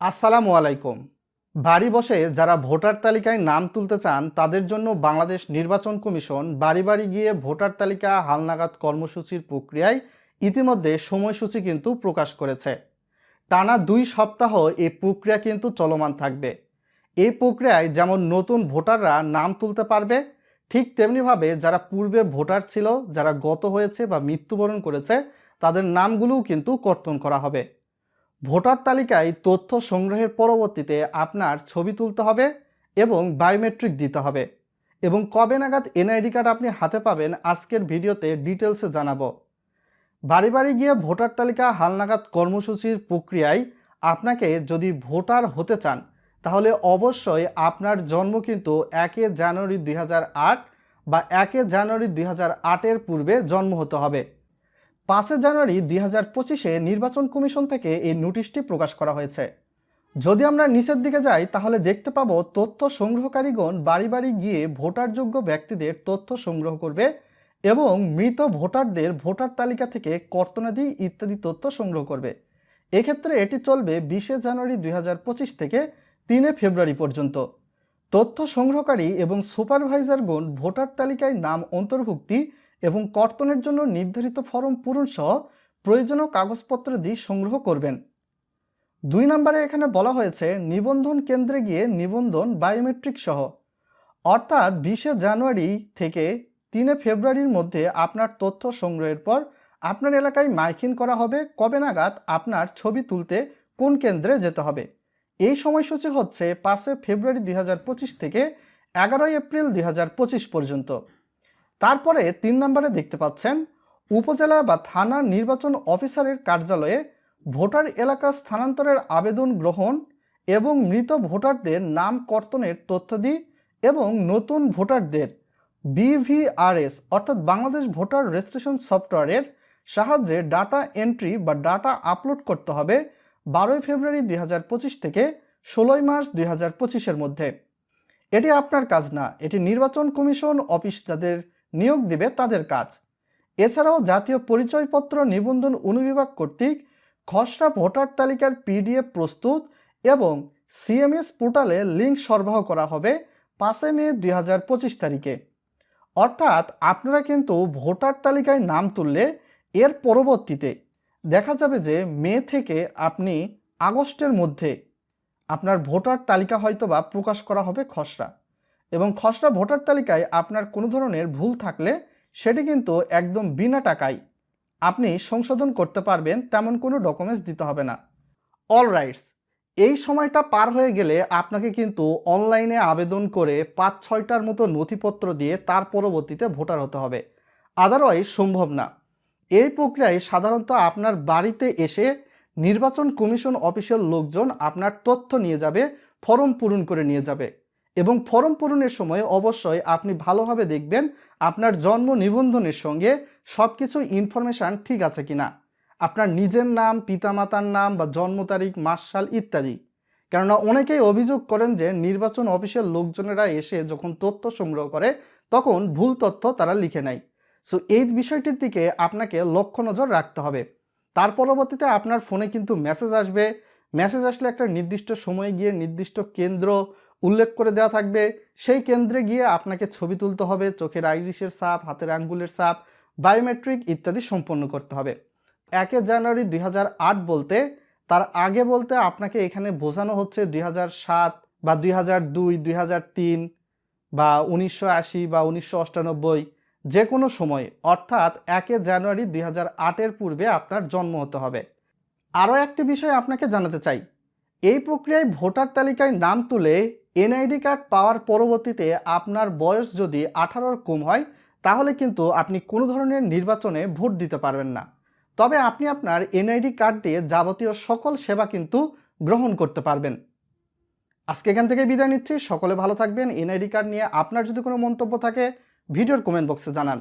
আসসালামু আলাইকুম। বাড়ি বসে যারা ভোটার তালিকায় নাম তুলতে চান, তাদের জন্য বাংলাদেশ নির্বাচন কমিশন বাড়ি বাড়ি গিয়ে ভোটার তালিকা, হালনাগাদ কর্মসূচির প্রক্রিয়ায় ইতিমধ্যে সময়সূচি কিন্তু প্রকাশ করেছে। টানা দুই সপ্তাহ এই প্রক্রিয়া কিন্তু চলমান থাকবে। এই প্রক্রিয়ায় যেমন নতুন ভোটাররা নাম তুলতে পারবে, ঠিক তেমনিভাবে যারা পূর্বে ভোটার ছিল, যারা গত হয়েছে বা মৃত্যুবরণ করেছে, তাদের নামগুলোও কিন্তু কর্তন করা হবে। ভোটার তালিকায় তথ্য সংগ্রহের পরবর্তীতে আপনার ছবি তুলতে হবে এবং বায়োমেট্রিক দিতে হবে। এবং কবে নাগাদ এনআইডি কার্ড আপনি হাতে পাবেন আজকের ভিডিওতে ডিটেলসে জানাব। বাড়ি বাড়ি গিয়ে ভোটার তালিকা হালনাগাদ কর্মসূচির প্রক্রিয়ায় আপনাকে যদি ভোটার হতে চান, তাহলে অবশ্যই আপনার জন্ম কিন্তু একে জানুয়ারি দুই হাজার আট বা একে জানুয়ারি দুই আটের পূর্বে জন্ম হতে হবে। পাঁচই জানুয়ারি দুই হাজার পঁচিশে নির্বাচন কমিশন থেকে এই নোটিশটি প্রকাশ করা হয়েছে। যদি আমরা নিচের দিকে যাই, তাহলে দেখতে পাবো তথ্য সংগ্রহকারীগণ বাড়ি বাড়ি গিয়ে ভোটারযোগ্য ব্যক্তিদের তথ্য সংগ্রহ করবে এবং মৃত ভোটারদের ভোটার তালিকা থেকে কর্তনাদি ইত্যাদি তথ্য সংগ্রহ করবে। এক্ষেত্রে এটি চলবে বিশে জানুয়ারি দুই হাজার পঁচিশ থেকে তিনে ফেব্রুয়ারি পর্যন্ত। তথ্য সংগ্রহকারী এবং সুপারভাইজারগণ ভোটার তালিকায় নাম অন্তর্ভুক্তি এবং কর্তনের জন্য নির্ধারিত ফর্ম পূরণ সহ প্রয়োজনীয় কাগজপত্র দিয়ে সংগ্রহ করবেন। দুই নম্বরে এখানে বলা হয়েছে, নিবন্ধন কেন্দ্রে গিয়ে নিবন্ধন বায়োমেট্রিক সহ। অর্থাৎ বিশে জানুয়ারি থেকে তিনে ফেব্রুয়ারির মধ্যে আপনার তথ্য সংগ্রহের পর আপনার এলাকায় মাইকিং করা হবে, কবে নাগাদ আপনার ছবি তুলতে কোন কেন্দ্রে যেতে হবে। এই সময়সূচি হচ্ছে পাঁচে ফেব্রুয়ারি দুই হাজার পঁচিশ থেকে এগারোই এপ্রিল দুই হাজার পঁচিশ পর্যন্ত। তারপরে তিন নম্বরে দেখতে পাচ্ছেন, উপজেলা বা থানা নির্বাচন অফিসারের কার্যালয়ে ভোটার এলাকা স্থানান্তরের আবেদন গ্রহণ এবং মৃত ভোটারদের নাম কর্তনের তথ্যাদি এবং নতুন ভোটারদের বিভিআরএস অর্থাৎ বাংলাদেশ ভোটার রেজিস্ট্রেশন সফটওয়্যারের সাহায্যে ডাটা এন্ট্রি বা ডাটা আপলোড করতে হবে বারোই ফেব্রুয়ারি দুই হাজার পঁচিশ থেকে ষোলোই মার্চ দুই হাজার মধ্যে। এটি আপনার কাজ না, এটি নির্বাচন কমিশন অফিস যাদের নিয়োগ দিবে তাদের কাজ। এছাড়াও জাতীয় পরিচয়পত্র নিবন্ধন অনুবিভাগ কর্তৃক খসড়া ভোটার তালিকার পিডিএফ প্রস্তুত এবং সিএমএস পোর্টালে লিঙ্ক সরবরাহ করা হবে পাঁচই মে দুই হাজার পঁচিশ তারিখে। অর্থাৎ আপনারা কিন্তু ভোটার তালিকায় নাম তুললে এর পরবর্তীতে দেখা যাবে যে মে থেকে আপনি আগস্টের মধ্যে আপনার ভোটার তালিকা হয়তো বা প্রকাশ করা হবে খসড়া। এবং খসড়া ভোটার তালিকায় আপনার কোনো ধরনের ভুল থাকলে সেটি কিন্তু একদম বিনা টাকায় আপনি সংশোধন করতে পারবেন, তেমন কোনো ডকুমেন্টস দিতে হবে না। অল রাইটস এই সময়টা পার হয়ে গেলে আপনাকে কিন্তু অনলাইনে আবেদন করে পাঁচ ছয়টার মতো নথিপত্র দিয়ে তার পরবর্তীতে ভোটার হতে হবে। আদারওয়াইজ সম্ভব না। এই প্রক্রিয়ায় সাধারণত আপনার বাড়িতে এসে নির্বাচন কমিশন অফিসের লোকজন আপনার তথ্য নিয়ে যাবে, ফর্ম পূরণ করে নিয়ে যাবে। এবং ফর্ম পূরণের সময় অবশ্যই আপনি ভালোভাবে দেখবেন আপনার জন্ম নিবন্ধনের সঙ্গে সব কিছু ইনফরমেশান ঠিক আছে কিনা। আপনার নিজের নাম, পিতামাতার নাম বা জন্ম তারিখ, মাস, সাল ইত্যাদি। কেননা অনেকেই অভিযোগ করেন যে নির্বাচন অফিসের লোকজনেরা এসে যখন তথ্য সংগ্রহ করে, তখন ভুল তথ্য তারা লিখে নেয়। সো এই বিষয়টির দিকে আপনাকে লক্ষ্য নজর রাখতে হবে। তার পরবর্তীতে আপনার ফোনে কিন্তু মেসেজ আসবে। মেসেজ আসলে একটা নির্দিষ্ট সময়ে গিয়ে নির্দিষ্ট কেন্দ্র উল্লেখ করে দেওয়া থাকবে, সেই কেন্দ্রে গিয়ে আপনাকে ছবি তুলতে হবে, চোখের আইরিশের সাপ হাতের আঙ্গুলের সাপ বায়োমেট্রিক ইত্যাদি সম্পন্ন করতে হবে। একে জানুয়ারি দুই হাজার আট বলতে, তার আগে বলতে আপনাকে এখানে বোঝানো হচ্ছে দুই বা দুই হাজার দুই দুই হাজার তিন বা উনিশশো আশি বা উনিশশো অষ্টানব্বই, যে কোনো সময়ে। অর্থাৎ একে জানুয়ারি দুই হাজার আটের পূর্বে আপনার জন্ম হতে হবে। আরও একটি বিষয় আপনাকে জানাতে চাই, এই প্রক্রিয়ায় ভোটার তালিকায় নাম তুলে এনআইডি কার্ড পাওয়ার পরবর্তীতে আপনার বয়স যদি আঠারোর কম হয়, তাহলে কিন্তু আপনি কোনো ধরনের নির্বাচনে ভোট দিতে পারবেন না। তবে আপনি আপনার এনআইডি কার্ড দিয়ে যাবতীয় সকল সেবা কিন্তু গ্রহণ করতে পারবেন। আজকে এখান থেকে বিদায় নিচ্ছি। সকলে ভালো থাকবেন। এনআইডি কার্ড নিয়ে আপনার যদি কোনো মন্তব্য থাকে, ভিডিওর কমেন্ট বক্সে জানান।